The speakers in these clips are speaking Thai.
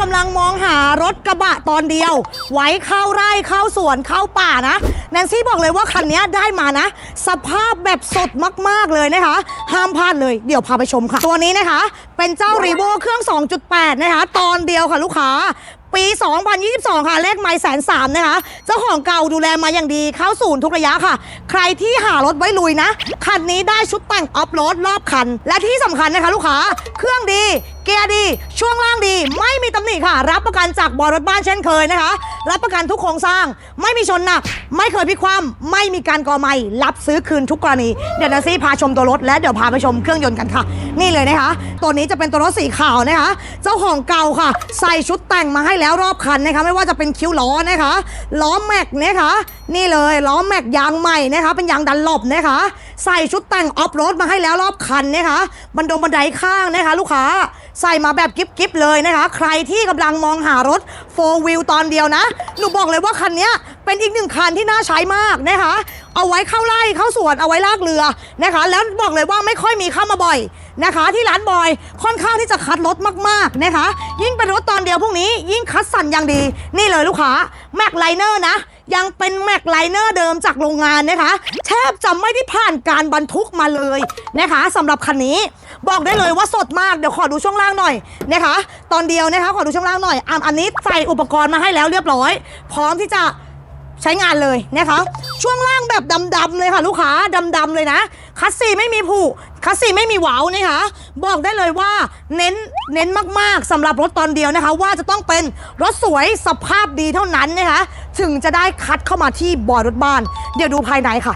กำลังมองหารถกระบะตอนเดียว ไว้เข้าไร่เข้าสวนเข้าป่านะแนนซี่บอกเลยว่าคันนี้ได้มานะ สภาพแบบสดมากๆเลยนะคะ ห้ามพลาดเลยเดี๋ยวพาไปชมค่ะ ตัวนี้นะคะ เป็นเจ้ารีโวเครื่อง 2.8 นะคะ ตอนเดียวค่ะลูกค้าปี 2022 ค่ะ เลขไม้แสนสามนะคะ เจ้าของเก่าดูแลมาอย่างดี เข้าศูนย์ทุกระยะค่ะ ใครที่หารถไว้ลุยนะ คันนี้ได้ชุดแต่งออฟโรดรอบคัน และที่สำคัญนะคะลูกค้า เครื่องดีเกียร์ดี ช่วงล่างดี ไม่มีตำหนิค่ะ รับประกันจากบอรถบ้านเช่นเคยนะคะ รับประกันทุกโครงสร้าง ไม่มีชนหนัก ไม่เคยพลิกคว่ำไม่มีการก่อไหม่รับซื้อคืนทุกกรณี เดี๋ยวนันซี่พาชมตัวรถและเดี๋ยวพาไปชมเครื่องยนต์กันค่ะ นี่เลยนะคะ ตัวนี้จะเป็นตัวรถสีขาวนะคะ เจ้าของเก่าค่ะ ใส่ชุดแต่งมาให้แล้วรอบคันนะคะ ไม่ว่าจะเป็นคิ้วล้อนะคะล้อแม็กนะคะ นี่เลยล้อแม็กยางใหม่นะคะ เป็นยางดันหลบนะคะ ใส่ชุดแต่งออฟโรดมาให้แล้วรอบคันนะคะบันดงบันไดข้างนะคะ ลูกค้าใส่มาแบบกิ๊บกิบๆเลยนะคะ ใครที่กำลังมองหารถโฟวิลตอนเดียวนะ หนูบอกเลยว่าคันนี้เป็นอีกหนึ่งคันที่น่าใช้มากนะคะ เอาไว้เข้าไร่เข้าสวนเอาไว้ลากเรือนะคะ แล้วบอกเลยว่าไม่ค่อยมีเข้ามาบ่อยนะคะ ที่ร้านบอยค่อนข้างที่จะคัดรถมากๆนะคะ ยิ่งเป็นรถตอนเดียวพวกนี้ ยิ่งคัดสั่นอย่างดี นี่เลยลูกค้าแม็กไลเนอร์นะ ยังเป็นแม็กไลเนอร์เดิมจากโรงงานนะคะแทบจะไม่ได้ผ่านการบรรทุกมาเลยนะคะสำหรับคันนี้บอกได้เลยว่าสดมากเดี๋ยวขอดูช่วงล่างหน่อยนะคะ ตอนเดียวนะคะ ขอดูช่วงล่างหน่อยอะอันนี้ใส่อุปกรณ์มาให้แล้วเรียบร้อย พร้อมที่จะใช้งานเลยนะคะ ช่วงล่างแบบดำๆเลยค่ะลูกค้าดำๆเลยนะ คัสซีไม่มีผุคัสซีไม่มีหวาวนะคะบอกได้เลยว่าเน้นเน้นมากๆสำหรับรถตอนเดียวนะคะ ว่าจะต้องเป็นรถสวยสภาพดีเท่านั้นนะคะถึงจะได้คัดเข้ามาที่บอร์ดรถบ้าน เดี๋ยวดูภายในค่ะ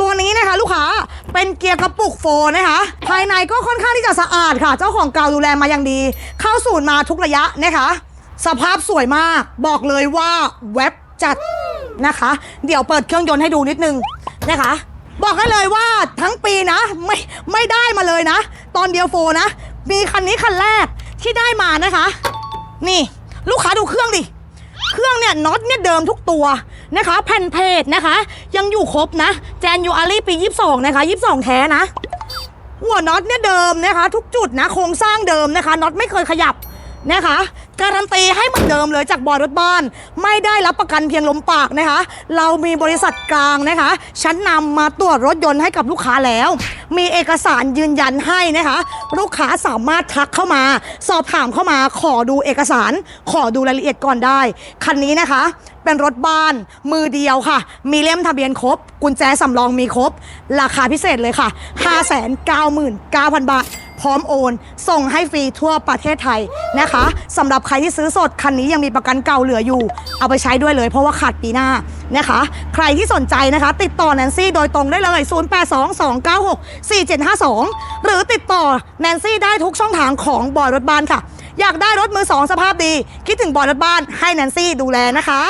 ตัวนี้นะคะลูกค้าเป็นเกียร์กระปุกโฟนะคะ ภายในก็ค่อนข้างที่จะสะอาดค่ะ เจ้าของเก่าดูแลมาอย่างดี เข้าศูนย์มาทุกระยะนะคะ สภาพสวยมาก บอกเลยว่าเว็บจัด นะคะ เดี๋ยวเปิดเครื่องยนต์ให้ดูนิดนึงนะคะ บอกให้เลยว่าทั้งปีนะไม่ไม่ได้มาเลยนะ ตอนเดียวโฟนะ มีคันนี้คันแรกที่ได้มานะคะ นี่ลูกค้าดูเครื่องดิ เครื่องเนี่ยน็อตเนี่ยเดิมทุกตัวนะคะ แผ่นเพจนะคะ ยังอยู่ครบนะแจนยูอารีปี 22 นะคะ 22 แท้นะ หัวน็อตเนี่ยเดิมนะคะ ทุกจุดนะ โครงสร้างเดิมนะคะน็อตไม่เคยขยับ นะคะการันตีให้เหมือนเดิมเลยจากบอร์ดรถบ้าน ไม่ได้รับประกันเพียงลมปากนะคะ เรามีบริษัทกลางนะคะ ชั้นนำมาตรวจรถยนต์ให้กับลูกค้าแล้ว มีเอกสารยืนยันให้นะคะ ลูกค้าสามารถทักเข้ามา สอบถามเข้ามาขอดูเอกสาร ขอดูรายละเอียดก่อนได้ คันนี้นะคะ เป็นรถบ้านมือเดียวค่ะ มีเล่มทะเบียนครบ กุญแจสำรองมีครบ ราคาพิเศษเลยค่ะ 599,000 บาท พร้อมโอน ส่งให้ฟรีทั่วประเทศไทยนะคะสำหรับใครที่ซื้อสดคันนี้ยังมีประกันเก่าเหลืออยู่ เอาไปใช้ด้วยเลยเพราะว่าขาดปีหน้านะคะ ใครที่สนใจนะคะ ติดต่อแนนซี่โดยตรงได้เลย 0822964752 หรือติดต่อแนนซี่ได้ทุกช่องทางของบอยรถบ้านค่ะ อยากได้รถมือสองสภาพดี คิดถึงบอยรถบ้านให้แนนซี่ดูแลนะคะ